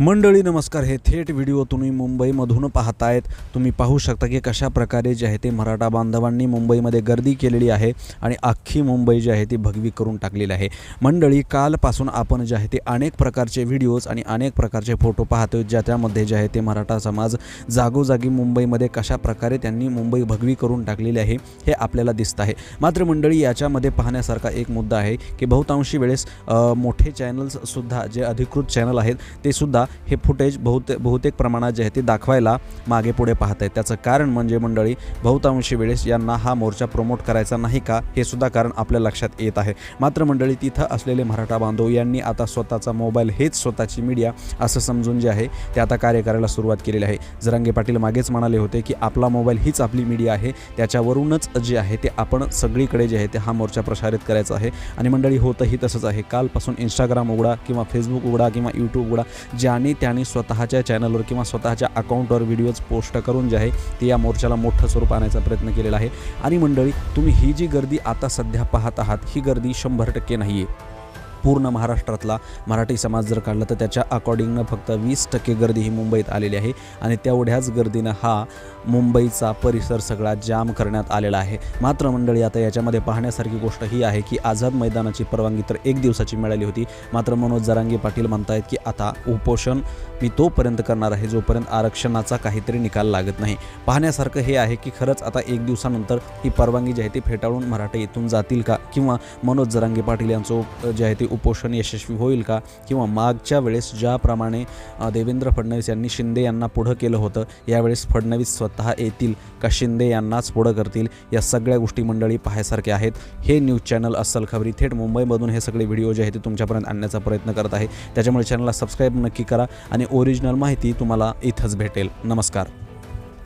मंडळी नमस्कार. हे थेट व्हिडिओ तुम्ही मुंबईमधून पाहतायत. तुम्ही पाहू शकता की कशा प्रकारे जे आहे ते मराठा बांधवांनी मुंबईमध्ये गर्दी केलेली आहे आणि अख्खी मुंबई जी आहे ती भगवी करून टाकलेली आहे. मंडळी कालपासून आपण जे आहे ते अनेक प्रकारचे व्हिडिओज आणि अनेक प्रकारचे फोटो पाहतोय ज्या त्यामध्ये जे आहे ते मराठा समाज जागोजागी मुंबईमध्ये कशा प्रकारे त्यांनी मुंबई भगवी करून टाकलेली आहे हे आपल्याला दिसत आहे. मात्र मंडळी याच्यामध्ये पाहण्यासारखा एक मुद्दा आहे की बहुतांशी वेळेस मोठे चॅनल्ससुद्धा जे अधिकृत चॅनल आहेत ते सुद्धा हे फुटेज बहुते बहुतेक प्रमाणात जे आहे ते दाखवायला मागे पुढे पाहत आहेत. त्याचं कारण म्हणजे मंडळी बहुतांशी वेळेस यांना हा मोर्चा प्रमोट करायचा नाही का हे सुद्धा कारण आपल्या लक्षात येत आहे. मात्र मंडळी तिथं असलेले मराठा बांधव यांनी आता स्वतःचा मोबाईल हेच स्वतःची मीडिया असं समजून जे आहे ते आता कार्य करायला सुरुवात केलेली आहे. जरांगे पाटील मागेच म्हणाले होते की आपला मोबाईल हीच आपली मीडिया आहे त्याच्यावरूनच जे आहे ते आपण सगळीकडे जे आहे ते हा मोर्चा प्रसारित करायचा आहे. आणि मंडळी होतंही तसंच आहे. कालपासून इंस्टाग्राम उघडा किंवा फेसबुक उघडा किंवा यूट्यूब उघडा ज्या ज्याने त्याने स्वतःच्या चॅनलवर किंवा स्वतःच्या अकाउंटवर व्हिडिओज पोस्ट करून जे आहे ते या मोर्चाला मोठं स्वरूप आणायचा प्रयत्न केलेला आहे. आणि मंडळी तुम्ही ही जी गर्दी आता सध्या पाहत आहात ही गर्दी शंभर टक्के नाही आहे पूर्ण महाराष्ट्रातला मराठी समाज जर काढला तर त्याच्या अकॉर्डिंगनं फक्त वीस टक्के गर्दी ही मुंबईत आलेली आहे. आणि तेवढ्याच गर्दीनं हा मुंबईचा परिसर सगळा जाम करण्यात आलेला आहे. मात्र मंडळी आता याच्यामध्ये पाहण्यासारखी गोष्ट ही आहे की आझाद मैदानाची परवानगी तर एक दिवसाची मिळाली होती. मात्र मनोज जरांगे पाटील म्हणतायत की आता उपोषण मी तोपर्यंत करणार आहे जोपर्यंत आरक्षणाचा काहीतरी निकाल लागत नाही. पाहण्यासारखं हे आहे की खरंच आता एक दिवसानंतर ही परवानगी जी आहे ती फेटाळून मराठा इथून जातील का? किंवा मनोज जरांगे पाटील यांचं जे आहे ते उपोषण यशस्वी होईल का? किंवा मागच्या वेळेस ज्याप्रमाणे देवेंद्र फडणवीस यांनी शिंदे यांना पुढं केलं होतं यावेळेस फडणवीस स्वतः येतील का? शिंदे यांनाच पुढं करतील? या सगळ्या गोष्टी मंडळी पाहायसारख्या आहेत. हे न्यूज चॅनल अस्सल खबरी थेट मुंबईमधून हे सगळे व्हिडिओ जे आहेत ते तुमच्यापर्यंत आणण्याचा प्रयत्न करत आहे. त्याच्यामुळे चॅनलला सबस्क्राईब नक्की करा आणि ओरिजिनल माहिती तुम्हाला इथंच भेटेल. नमस्कार.